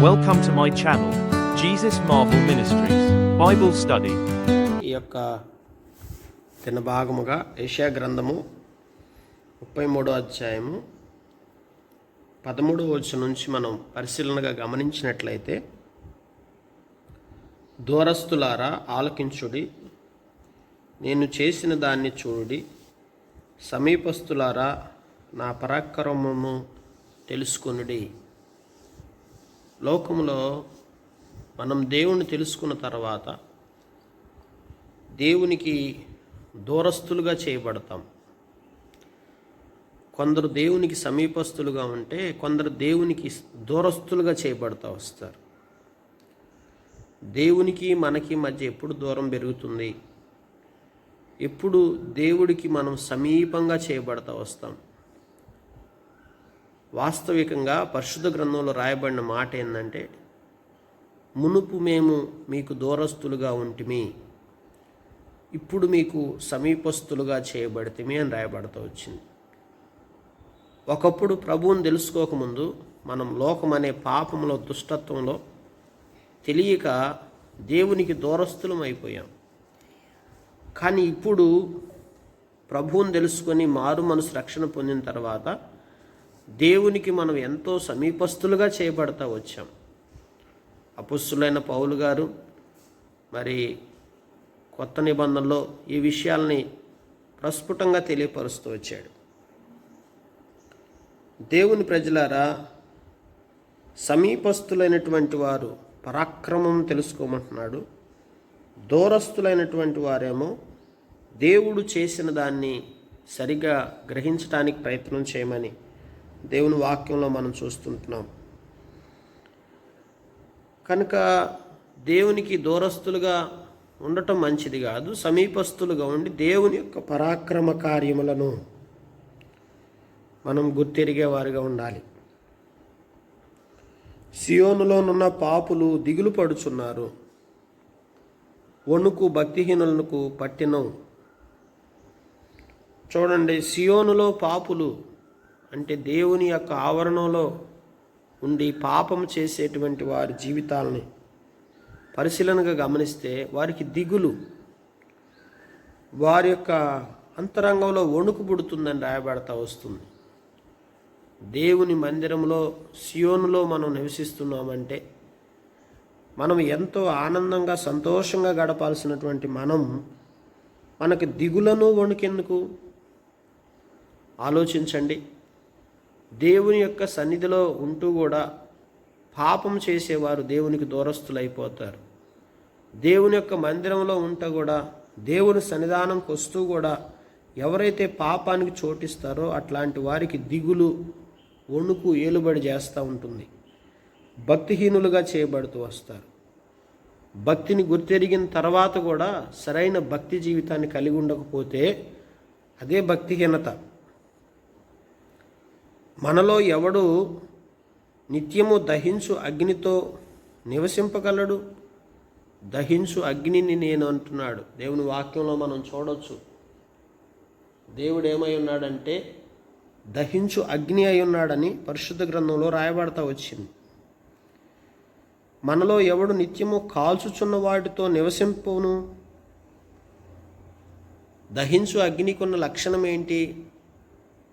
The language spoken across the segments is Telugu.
Welcome to my channel, Jesus Marvel Ministries, Bible Study. ఈ యొక్క తిన భాగముగా ఏషియా గ్రంథము ముప్పై మూడో అధ్యాయము పదమూడో వచ్చి నుంచి మనం పరిశీలనగా గమనించినట్లయితే దూరస్తులారా ఆలకించుడి నేను చేసిన దాన్ని చూడుడి సమీపస్తులారా నా పరాక్రమము తెలుసుకొనుడి లోకంలో మనం దేవుణ్ణి తెలుసుకున్న తర్వాత దేవునికి దూరస్తులుగా చేయబడతాం. కొందరు దేవునికి సమీపస్తులుగా ఉంటే కొందరు దేవునికి దూరస్తులుగా చేయబడతా వస్తారు. దేవునికి మనకి మధ్య ఎప్పుడు దూరం పెరుగుతుంది? ఎప్పుడు దేవుడికి మనం సమీపంగా చేయబడతా వస్తాం? వాస్తవికంగా పరిశుద్ధ గ్రంథంలో రాయబడిన మాట ఏంటంటే మునుపు మేము మీకు దూరస్తులుగా ఉంటిమి ఇప్పుడు మీకు సమీపస్తులుగా చేయబడితిమి అని రాయబడతా వచ్చింది. ఒకప్పుడు ప్రభువుని తెలుసుకోకముందు మనం లోకం అనే పాపంలో దుష్టత్వంలో తెలియక దేవునికి దూరస్తులం అయిపోయాం. కానీ ఇప్పుడు ప్రభువుని తెలుసుకొని మారు మనసు రక్షణ పొందిన తర్వాత దేవునికి మనం ఎంతో సమీపస్తులుగా చేయబడతా వచ్చాం. అపుస్తులైన పౌలు గారు మరి కొత్త నిబంధనలో ఈ విషయాల్ని ప్రస్ఫుటంగా తెలియపరుస్తూ వచ్చాడు. దేవుని ప్రజలారా సమీపస్తులైనటువంటి వారు పరాక్రమం తెలుసుకోమంటున్నాడు. దూరస్తులైనటువంటి వారేమో దేవుడు చేసిన దాన్ని సరిగా గ్రహించడానికి ప్రయత్నం చేయమని దేవుని వాక్యంలో మనం చూస్తుంటున్నాం. కనుక దేవునికి దూరస్తులుగా ఉండటం మంచిది కాదు సమీపస్తులుగా ఉండి దేవుని యొక్క పరాక్రమ కార్యములను మనం గుర్తెరిగే వారిగా ఉండాలి. సియోనులోనున్న పాపులు దిగులు పడుచున్నారు. వణుకు భక్తిహీనులకు పట్టినం. చూడండి సియోనులో పాపులు అంటే దేవుని యొక్క ఆవరణలో ఉండి పాపం చేసేటువంటి వారి జీవితాలని పరిశీలనగా గమనిస్తే వారికి దిగులు వారి యొక్క అంతరంగంలో వణుకు పుడుతుందని రాయబడతా వస్తుంది. దేవుని మందిరంలో సియోనులో మనం నివసిస్తున్నామంటే మనం ఎంతో ఆనందంగా సంతోషంగా గడపాల్సినటువంటి మనం మనకు దిగులను వణుకెందుకు? ఆలోచించండి. దేవుని యొక్క సన్నిధిలో ఉంటూ కూడా పాపం చేసేవారు దేవునికి దూరస్తులైపోతారు దేవుని యొక్క మందిరంలో ఉంటూ కూడా దేవుని సన్నిధానంకి వస్తూ కూడా ఎవరైతే పాపానికి చోటిస్తారో అట్లాంటి వారికి దిగులు వణుకు ఏలుబడి చేస్తూ ఉంటుంది. భక్తిహీనులుగా చేయబడుతూ వస్తారు. భక్తిని గుర్తెరిగిన తర్వాత కూడా సరైన భక్తి జీవితాన్ని కలిగి ఉండకపోతే అదే భక్తిహీనత. మనలో ఎవడు నిత్యము దహించు అగ్నితో నివసింపగలడు? దహించు అగ్నిని నేను అంటున్నాడు. దేవుని వాక్యంలో మనం చూడవచ్చు దేవుడు ఏమై ఉన్నాడంటే దహించు అగ్ని అయి ఉన్నాడని పరిశుద్ధ గ్రంథంలో రాయబడతా వచ్చింది. మనలో ఎవడు నిత్యము కాల్చుచున్న వాటితో నివసింపును? దహించు అగ్నికున్న లక్షణం ఏంటి?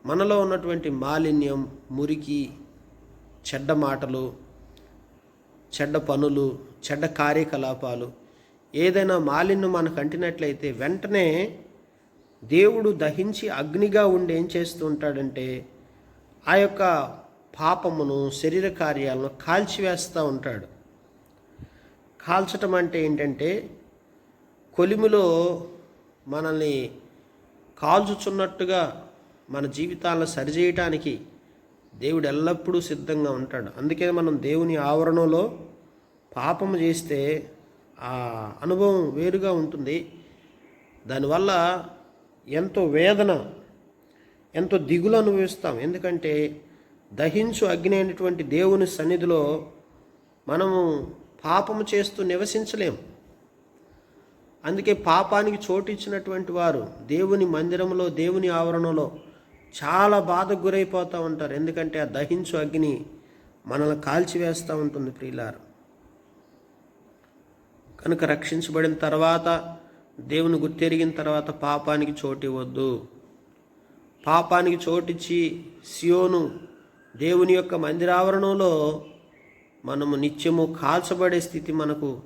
మనలో ఉన్నటువంటి మాలిన్యం మురికి చెడ్డ మాటలు చెడ్డ పనులు చెడ్డ కార్యకలాపాలు ఏదైనా మాలిన్యం మనకు అంటినట్లయితే వెంటనే దేవుడు దహించి అగ్నిగా ఉండి ఏం చేస్తూ ఉంటాడంటే ఆ యొక్క పాపమును శరీర కార్యాలను కాల్చివేస్తూ ఉంటాడు. కాల్చటం అంటే ఏంటంటే కొలిమిలో మనల్ని కాల్చుచున్నట్టుగా మన జీవితాలను సరిచేయటానికి దేవుడు ఎల్లప్పుడూ సిద్ధంగా ఉంటాడు. అందుకే మనం దేవుని ఆవరణలో పాపం చేస్తే ఆ అనుభవం వేరుగా ఉంటుంది. దానివల్ల ఎంతో వేదన ఎంతో దిగులు అనుభవిస్తాం. ఎందుకంటే దహించు అగ్ని అయినటువంటి దేవుని సన్నిధిలో మనము పాపము చేస్తూ నివసించలేము. అందుకే పాపానికి చోటు ఇచ్చినటువంటి వారు దేవుని మందిరంలో దేవుని ఆవరణలో చాలా బాధకు గురైపోతూ ఉంటారు. ఎందుకంటే ఆ దహించు అగ్ని మనల్ని కాల్చివేస్తూ ఉంటుంది ప్రియులారు. కనుక రక్షించబడిన తర్వాత దేవుని గుర్తెరిగిన తర్వాత పాపానికి చోటు ఇవ్వద్దు. పాపానికి చోటిచ్చి సియోను దేవుని యొక్క మందిరావరణంలో మనము నిత్యము కాల్చబడే స్థితి మనకు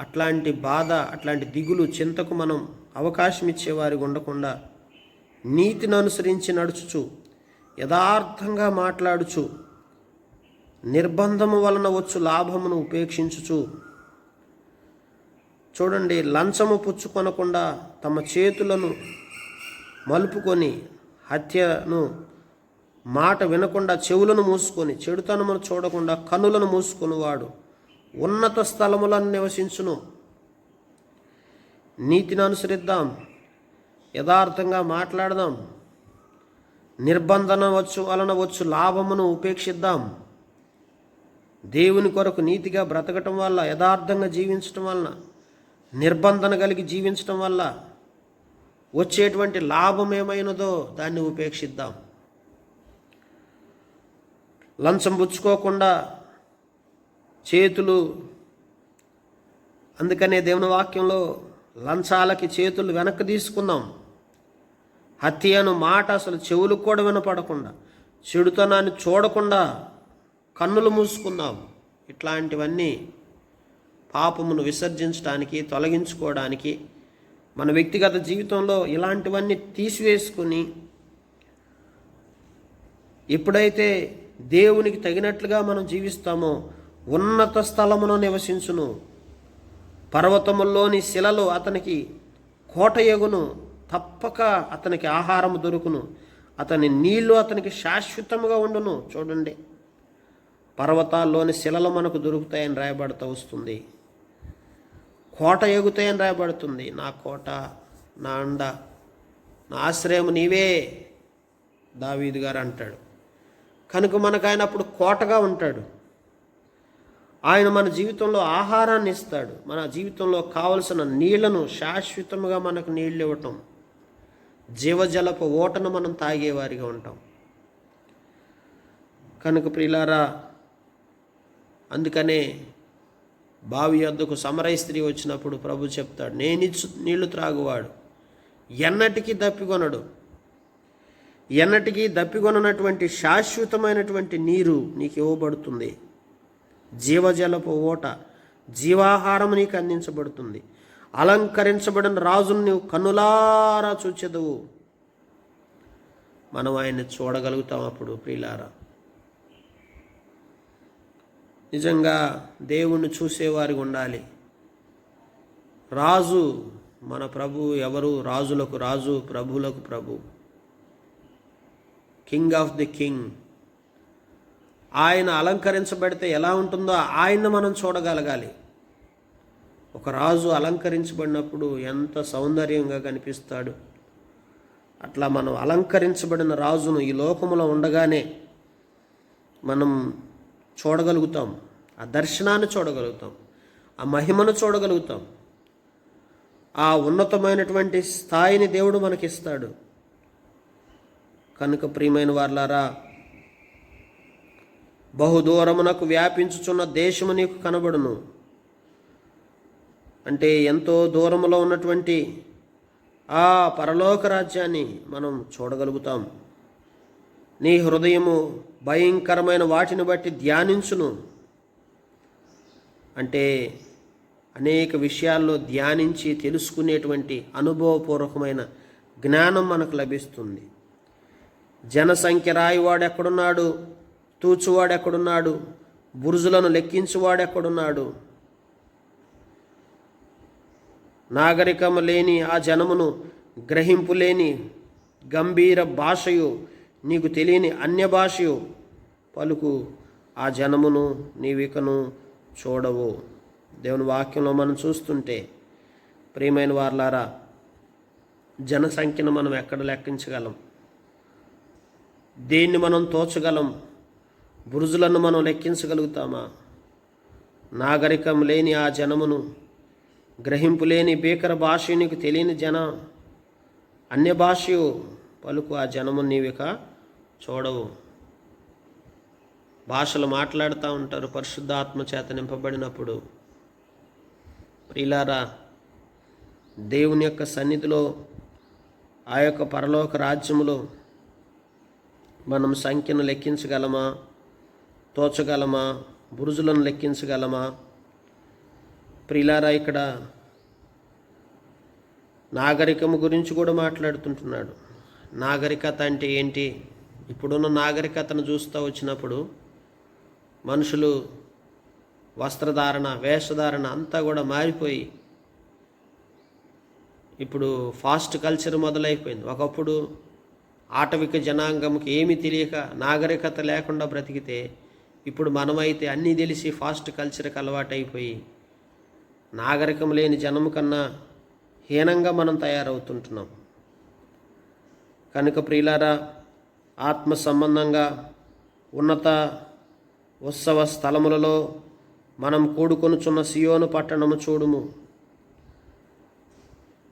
అట్లాంటి బాధ అట్లాంటి దిగులు చింతకు మనం అవకాశం ఇచ్చేవారికి ఉండకుండా నీతిని అనుసరించి నడుచుచు యథార్థంగా మాట్లాడుచు నిర్బంధము వలన వచ్చు లాభమును ఉపేక్షించుచు. చూడండి లంచము పుచ్చుకొనకుండా తమ చేతులను మలుపుకొని హత్యను మాట వినకుండా చెవులను మూసుకొని చెడుతనమును చూడకుండా కనులను మూసుకొని వాడు ఉన్నత స్థలములను నివసించును. నీతిని అనుసరిద్దాం. యథార్థంగా మాట్లాడదాం. నిర్బంధన వచ్చు వలన వచ్చు లాభమును ఉపేక్షిద్దాం. దేవుని కొరకు నీతిగా బ్రతకటం వల్ల యథార్థంగా జీవించటం వలన నిర్బంధన కలిగి జీవించటం వల్ల వచ్చేటువంటి లాభం ఏమైనదో దాన్ని ఉపేక్షిద్దాం. లంచం పుచ్చుకోకుండా చేతులు అందుకనే దేవుని వాక్యంలో లంచాలకి చేతులు వెనక్కి తీసుకుందాం. హత్యను మాట అసలు చెవులు కూడా వినపడకుండా చెడుతనాన్ని చూడకుండా కన్నులు మూసుకున్నావు. ఇట్లాంటివన్నీ పాపమును విసర్జించడానికి తొలగించుకోవడానికి మన వ్యక్తిగత జీవితంలో ఇలాంటివన్నీ తీసివేసుకుని ఎప్పుడైతే దేవునికి తగినట్లుగా మనం జీవిస్తామో ఉన్నత స్థలమును నివసించును. పర్వతముల్లోని శిలలు అతనికి కోటయగును తప్పక అతనికి ఆహారం దొరుకును. అతని నీళ్ళు అతనికి శాశ్వతముగా ఉండును. చూడండి. పర్వతాల్లోని శిలలు మనకు దొరుకుతాయని రాయబడుతూ వస్తుంది. కోట ఎగుతాయని రాయబడుతుంది. నా కోట నా అండ నా ఆశ్రయం నీవే దావీదు గారు అంటాడు. కనుక మనకు ఆయన అప్పుడు కోటగా ఉంటాడు. ఆయన మన జీవితంలో ఆహారాన్ని ఇస్తాడు. మన జీవితంలో కావలసిన నీళ్ళను శాశ్వతముగా మనకు నీళ్ళు ఇవ్వటం. జీవజలపు ఓటను మనం తాగేవారిగా ఉంటాం. కనుక ప్రిలారా అందుకనే బావి యొద్దకు సమరై స్త్రీ వచ్చినప్పుడు ప్రభు చెప్తాడు నేనిచ్చు నీళ్ళు త్రాగువాడు. ఎన్నటికీ దప్పికొనడు. ఎన్నటికీ దప్పికొననటువంటి శాశ్వతమైనటువంటి నీరు నీకు ఇవ్వబడుతుంది. జీవజలపు ఓట జీవాహారం నీకు అందించబడుతుంది. అలంకరించబడిన రాజును నీవు కన్నులారా చూచెదవు. మనం ఆయన్ని చూడగలుగుతాం అప్పుడు ప్రియులారా. నిజంగా దేవుణ్ణి చూసేవారికి ఉండాలి. రాజు మన ప్రభు ఎవరు? రాజులకు రాజు ప్రభులకు ప్రభు. కింగ్ ఆఫ్ ది కింగ్ ఆయన అలంకరించబడితే ఎలా ఉంటుందో ఆయన్ని మనం చూడగలగాలి. ఒక రాజు అలంకరించబడినప్పుడు ఎంత సౌందర్యంగా కనిపిస్తాడు. అట్లా మనం అలంకరించబడిన రాజును ఈ లోకములో ఉండగానే మనం చూడగలుగుతాం. ఆ దర్శనాన్ని చూడగలుగుతాం. ఆ మహిమను చూడగలుగుతాం. ఆ ఉన్నతమైనటువంటి స్థాయిని దేవుడు మనకిస్తాడు. కనుక ప్రియమైన వార్లారా బహుదూరమునకు వ్యాపించుచున్న దేశము నీకు కనబడును. అంటే ఎంతో దూరంలో ఉన్నటువంటి ఆ పరలోక రాజ్యాన్ని మనం చూడగలుగుతాం. నీ హృదయము భయంకరమైన వాటిని బట్టి ధ్యానించును. అంటే అనేక విషయాల్లో ధ్యానించి తెలుసుకునేటువంటి అనుభవపూర్వకమైన జ్ఞానం మనకు లభిస్తుంది. జనసంఖ్య రాయివాడు ఎక్కడున్నాడు? తూచువాడు ఎక్కడున్నాడు? బురుజులను లెక్కించువాడు ఎక్కడున్నాడు? నాగరికము లేని ఆ జనమును గ్రహింపు లేని గంభీర భాషయు నీకు తెలియని అన్య భాషయు పలుకు ఆ జనమును నీవికను చూడవు. దేవుని వాక్యంలో మనం చూస్తుంటే ప్రియమైన వార్లారా జనసంఖ్యను మనం ఎక్కడ లెక్కించగలం? దేన్ని మనం తోచగలం? బురుజులను మనం లెక్కించగలుగుతామా? నాగరికం లేని ఆ జనమును గ్రహింపు లేని భీకర భాష నీకు తెలియని జన. అన్య భాషయు పలుకు ఆ జనము నీవిక చూడవు. భాషలు మాట్లాడుతూ ఉంటారు పరిశుద్ధాత్మ చేత నింపబడినప్పుడు. ప్రిలారా దేవుని యొక్క సన్నిధిలో ఆ యొక్క పరలోక రాజ్యములో మనం సంఖ్యను లెక్కించగలమా? తోచగలమా? బురుజులను లెక్కించగలమా? ప్రిలారా ఇక్కడ నాగరికము గురించి కూడా మాట్లాడుతుంటున్నాడు. నాగరికత అంటే ఏంటి? ఇప్పుడున్న నాగరికతను చూస్తూ వచ్చినప్పుడు మనుషులు వస్త్రధారణ వేషధారణ అంతా కూడా మారిపోయి ఇప్పుడు ఫాస్ట్ కల్చర్ మొదలైపోయింది. ఒకప్పుడు ఆటవిక జనాంగంకి ఏమీ తెలియక నాగరికత లేకుండా బ్రతికితే ఇప్పుడు మనమైతే అన్నీ తెలిసి ఫాస్ట్ కల్చర్కి అలవాటైపోయి నాగరికం లేని జనం కన్నా హీనంగా మనం తయారవుతుంటున్నాం. కనుక ప్రియులారా ఆత్మ సంబంధంగా ఉన్నత ఉత్సవ స్థలములలో మనం కూడుకొనుచున్న సియోను పట్టణము చూడుము.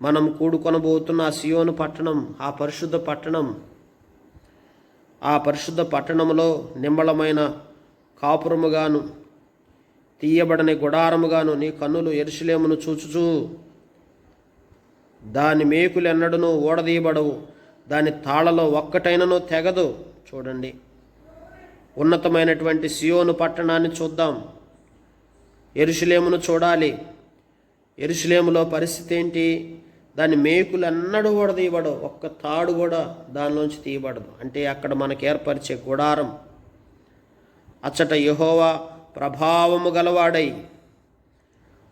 మనం కూడుకొనబోతున్న ఆ సియోను పట్టణం ఆ పరిశుద్ధ పట్టణం ఆ పరిశుద్ధ పట్టణములో నిమ్మళమైన కాపురముగాను తీయబడని గుడారముగాను నీ కన్నులు ఎరుసలేమును చూచుచూ. దాని మేకులు ఎన్నడను ఓడదీయబడవు దాని తాళలో ఒక్కటైనను తెగదు. చూడండి ఉన్నతమైనటువంటి సియోను పట్టణాన్ని చూద్దాం. ఎరుషులేమును చూడాలి. ఎరుషులేములో పరిస్థితి ఏంటి? దాని మేకులు ఎన్నడూ కూడా తీయబడవు ఒక్క తాడు కూడా దానిలోంచి తీయబడదు. అంటే అక్కడ మనకు ఏర్పరిచే గుడారం. అచ్చట యహోవా ప్రభావము గలవాడై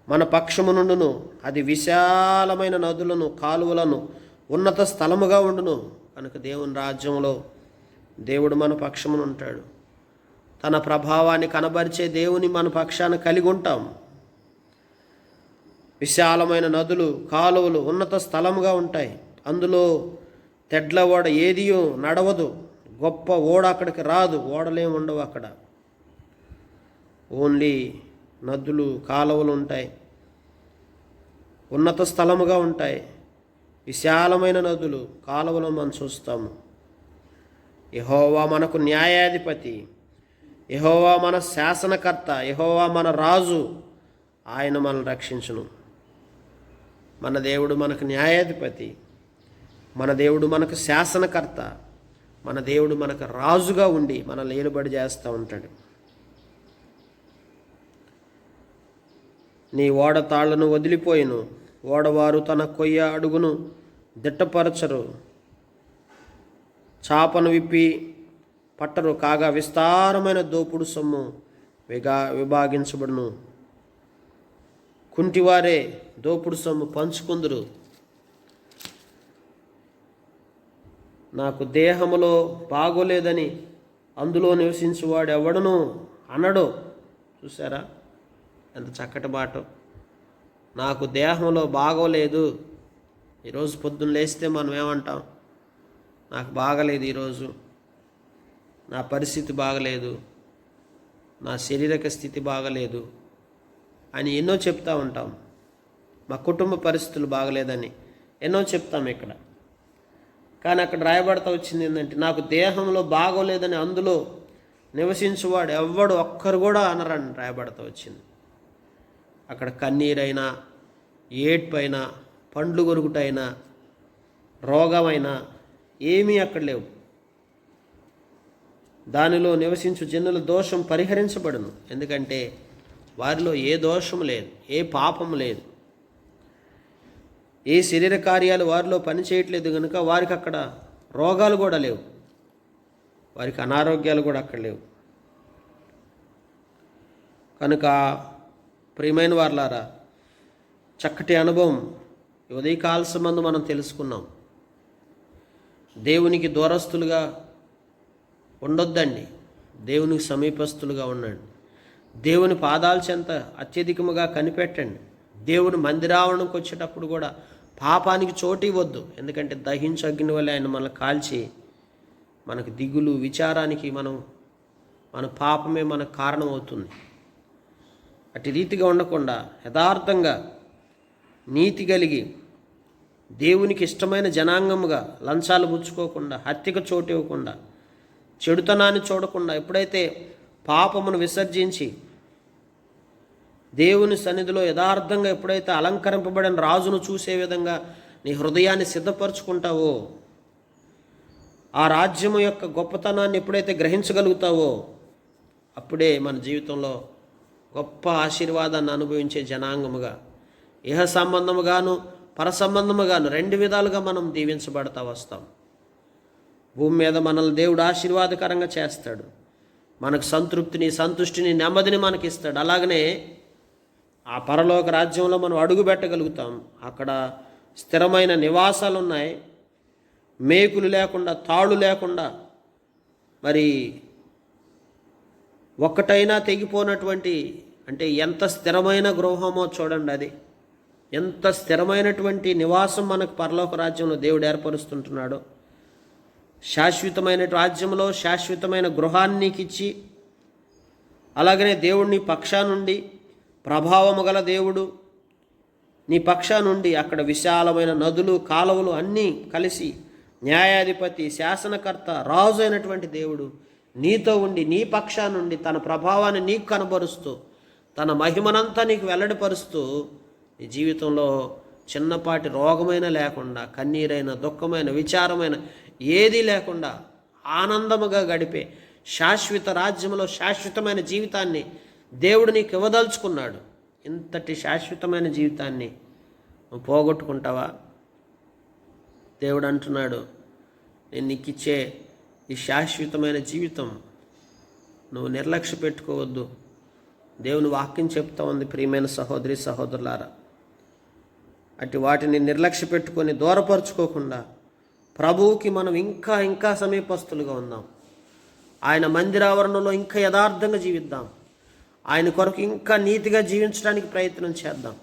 మన పక్షము నుండును అది విశాలమైన నదులను కాలువలను ఉన్నత స్థలముగా ఉండును. కనుక దేవుని రాజ్యంలో దేవుడు మన పక్షమును ఉంటాడు. తన ప్రభావాన్ని కనబరిచే దేవుని మన పక్షాన కలిగి ఉంటాం. విశాలమైన నదులు కాలువలు ఉన్నత స్థలముగా ఉంటాయి. అందులో తెడ్ల ఓడ ఏదియో నడవదు. గొప్ప ఓడ అక్కడికి రాదు. ఓడలేం ఉండవు అక్కడ. ఓన్లీ నదులు కాలువలు ఉంటాయి. ఉన్నత స్థలముగా ఉంటాయి. విశాలమైన నదులు కాలువలు మనం చూస్తాము. యహోవా మనకు న్యాయాధిపతి. యహోవా మన శాసనకర్త. యహోవా మన రాజు. ఆయన మనల్ని రక్షించును. మన దేవుడు మనకు న్యాయాధిపతి. మన దేవుడు మనకు శాసనకర్త. మన దేవుడు మనకు రాజుగా ఉండి మనల్ని ఏలుబడి చేస్తూ ఉంటాడు. నీ ఓడ తాళ్ళను వదిలిపోయిను. ఓడవారు తన కొయ్య అడుగును దిట్టపరచరు. చాపను విప్పి పట్టరు. కాగా విస్తారమైన దోపుడు సొమ్ము విగా విభాగించబడును. కుంటివారే దోపుడు సొమ్ము పంచుకుందురు. నాకు దేహములో బాగోలేదని అందులో నివసించువాడు ఎవడను అనడు. చూసారా ఎంత చక్కటి మాట. నాకు దేహంలో బాగోలేదు. ఈరోజు పొద్దున్న లేస్తే మనం ఏమంటాం? నాకు బాగలేదు ఈరోజు. నా పరిస్థితి బాగలేదు. నా శారీరక స్థితి బాగలేదు అని ఎన్నో చెప్తూ ఉంటాం. మా కుటుంబ పరిస్థితులు బాగలేదని ఎన్నో చెప్తాం ఇక్కడ. కానీ అక్కడ రాయబడతా వచ్చింది ఏంటంటే నాకు దేహంలో బాగోలేదని అందులో నివసించువాడు ఎవ్వడు ఒక్కరు కూడా అనరని రాయబడతా వచ్చింది. అక్కడ కన్నీరైనా ఏడ్పైనా పండ్లు గొరుగుటైనా రోగమైనా ఏమీ అక్కడ లేవు. దానిలో నివసించు జనుల దోషం పరిహరించబడును. ఎందుకంటే వారిలో ఏ దోషం లేదు ఏ పాపం లేదు. ఏ శరీర కార్యాలు వారిలో పనిచేయట్లేదు కనుక వారికి అక్కడ రోగాలు కూడా లేవు. వారికి అనారోగ్యాలు కూడా అక్కడ లేవు. కనుక ప్రియమైన వార్లారా చక్కటి అనుభవం ఉదయకాల సంబంధం మనం తెలుసుకున్నాం. దేవునికి దూరస్తులుగా ఉండొద్దండి. దేవునికి సమీపస్తులుగా ఉండండి. దేవుని పాదాల చెంత అత్యధికముగా కనిపెట్టండి. దేవుని మందిరావరణకు వచ్చేటప్పుడు కూడా పాపానికి చోటు ఇవ్వద్దు. ఎందుకంటే దహించు అగ్ని వల్ల ఆయన మనల్ని కాల్చి మనకు దిగులు విచారానికి మనం మన పాపమే మనకు కారణం అవుతుంది అటు రీతిగా ఉండకుండా యథార్థంగా నీతి కలిగి దేవునికి ఇష్టమైన జనాంగముగా లంచాలు పుచ్చుకోకుండా హత్యకు చోటు ఇవ్వకుండా చెడుతనాన్ని చూడకుండా ఎప్పుడైతే పాపమును విసర్జించి దేవుని సన్నిధిలో యథార్థంగా ఎప్పుడైతే అలంకరింపబడిన రాజును చూసే విధంగా నీ హృదయాన్ని సిద్ధపరచుకుంటావో ఆ రాజ్యము యొక్క గొప్పతనాన్ని ఎప్పుడైతే గ్రహించగలుగుతావో అప్పుడే మన జీవితంలో గొప్ప ఆశీర్వాదాన్ని అనుభవించే జనాంగముగా ఇహ సంబంధముగాను పర సంబంధముగాను రెండు విధాలుగా మనం దీవించబడతా వస్తాం. భూమి మీద మనల్ని దేవుడు ఆశీర్వాదకరంగా చేస్తాడు. మనకు సంతృప్తిని సంతుష్టిని నెమ్మదిని మనకి ఇస్తాడు అలాగనే ఆ పరలోక రాజ్యంలో మనం అడుగు పెట్టగలుగుతాం. అక్కడ స్థిరమైన నివాసాలు ఉన్నాయి మేకులు లేకుండా తాళ్ళు లేకుండా మరి ఒక్కటైనా తెగిపోనటువంటి అంటే ఎంత స్థిరమైన గృహమో చూడండి అది. ఎంత స్థిరమైనటువంటి నివాసం మనకు పరలోక రాజ్యంలో దేవుడు ఏర్పరుస్తుంటున్నాడో. శాశ్వతమైన రాజ్యంలో శాశ్వతమైన గృహాన్ని నీకు ఇచ్చి అలాగనే దేవుడిని పక్షా నుండి ప్రభావము గల దేవుడు నీ పక్షా నుండి అక్కడ విశాలమైన నదులు కాలువలు అన్నీ కలిసి న్యాయాధిపతి శాసనకర్త రాజు అయినటువంటి దేవుడు నీతో ఉండి నీ పక్షా నుండి తన ప్రభావాన్ని నీకు కనబరుస్తూ తన మహిమనంతా నీకు వెల్లడిపరుస్తూ నీ జీవితంలో చిన్నపాటి రోగమైన లేకుండా కన్నీరైన దుఃఖమైన విచారమైన ఏదీ లేకుండా ఆనందముగా గడిపే శాశ్వత రాజ్యంలో శాశ్వతమైన జీవితాన్ని దేవుడు నీకు ఇవ్వదలుచుకున్నాడు. ఇంతటి శాశ్వతమైన జీవితాన్ని పోగొట్టుకుంటావా? దేవుడు అంటున్నాడు నేను నీకు ఇచ్చే ఈ శాశ్వతమైన జీవితం నువ్వు నిర్లక్ష్య పెట్టుకోవద్దు. దేవుని వాక్యం చెప్తా ఉంది ప్రియమైన సహోదరి సహోదరులారా. అటు వాటిని నిర్లక్ష్య పెట్టుకొని దూరపరుచుకోకుండా ప్రభువుకి మనం ఇంకా ఇంకా సమీపస్తులుగా ఉందాం ఆయన మందిరావరణలో ఇంకా యథార్థంగా జీవిద్దాం. ఆయన కొరకు ఇంకా నీతిగా జీవించడానికి ప్రయత్నం చేద్దాం.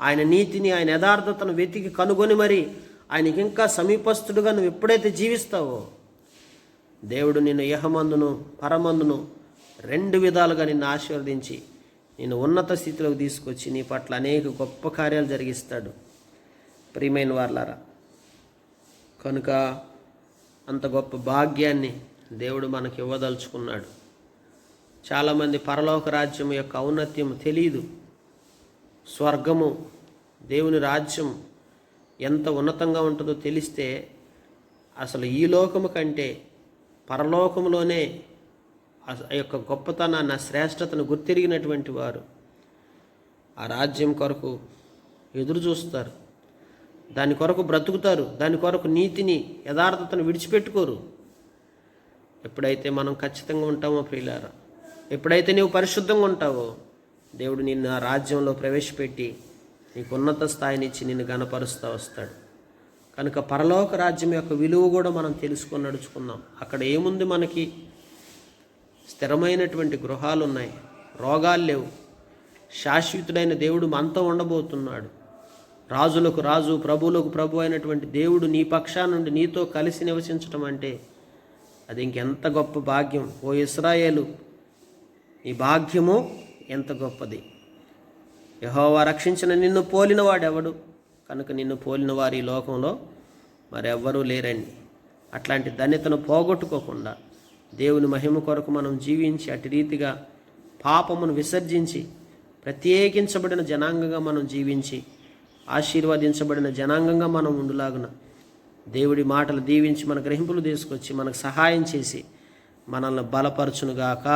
ఆయన నీతిని ఆయన యథార్థతను వెతికి కనుగొని మరి ఆయనకి ఇంకా సమీపస్తుడుగా నువ్వు ఎప్పుడైతే జీవిస్తావో దేవుడు నిన్ను యహమందును పరమందును రెండు విధాలుగా నిన్ను ఆశీర్వదించి నేను ఉన్నత స్థితిలోకి తీసుకొచ్చి నీ పట్ల అనేక గొప్ప కార్యాలు జరిగిస్తాడు. ప్రియమైన వార్లారా కనుక అంత గొప్ప భాగ్యాన్ని దేవుడు మనకి ఇవ్వదలుచుకున్నాడు. చాలామంది పరలోక రాజ్యం యొక్క ఔన్నత్యం తెలియదు స్వర్గము దేవుని రాజ్యం ఎంత ఉన్నతంగా ఉంటుందో తెలిస్తే అసలు ఈ లోకము కంటే పరలోకంలోనే ఆ యొక్క గొప్పతనాన్ని ఆ శ్రేష్టతను గుర్తిరిగినటువంటి వారు ఆ రాజ్యం కొరకు ఎదురు చూస్తారు. దాని కొరకు బ్రతుకుతారు. దాని కొరకు నీతిని యథార్థతను విడిచిపెట్టుకోరు. ఎప్పుడైతే మనం ఖచ్చితంగా ఉంటామో ప్రియులారా ఎప్పుడైతే నీవు పరిశుద్ధంగా ఉంటావో దేవుడు నిన్ను ఆ రాజ్యంలో ప్రవేశపెట్టి నీకు ఉన్నత స్థాయిని ఇచ్చి నిన్ను గణపరుస్తూ వస్తాడు. కనుక పరలోక రాజ్యం యొక్క విలువ కూడా మనం తెలుసుకొని నడుచుకుందాం. అక్కడ ఏముంది మనకి? స్థిరమైనటువంటి గృహాలు ఉన్నాయి రోగాలు లేవు. శాశ్వతుడైన దేవుడు మనతో ఉండబోతున్నాడు. రాజులకు రాజు ప్రభువులకు ప్రభు అయినటువంటి దేవుడు నీ పక్షా నుండి నీతో కలిసి నివసించటం అంటే అది ఇంకెంత గొప్ప భాగ్యం. ఓ ఇస్రాయేలు నీ భాగ్యము ఎంత గొప్పది. యహోవా రక్షించిన నిన్ను పోలినవాడెవడు ఎవడు కనుక నిన్ను పోలిన వారు ఈ లోకంలో మరెవ్వరూ లేరండి. అట్లాంటి ధన్యతను పోగొట్టుకోకుండా దేవుని మహిమ కొరకు మనం జీవించి అటు రీతిగా పాపమును విసర్జించి ప్రత్యేకించబడిన జనాంగంగా మనం జీవించి ఆశీర్వదించబడిన జనాంగంగా మనం ఉండులాగున దేవుడి మాటలు దీవించి మన గ్రహింపులు తీసుకొచ్చి మనకు సహాయం చేసి మనల్ని బలపరచునుగాక.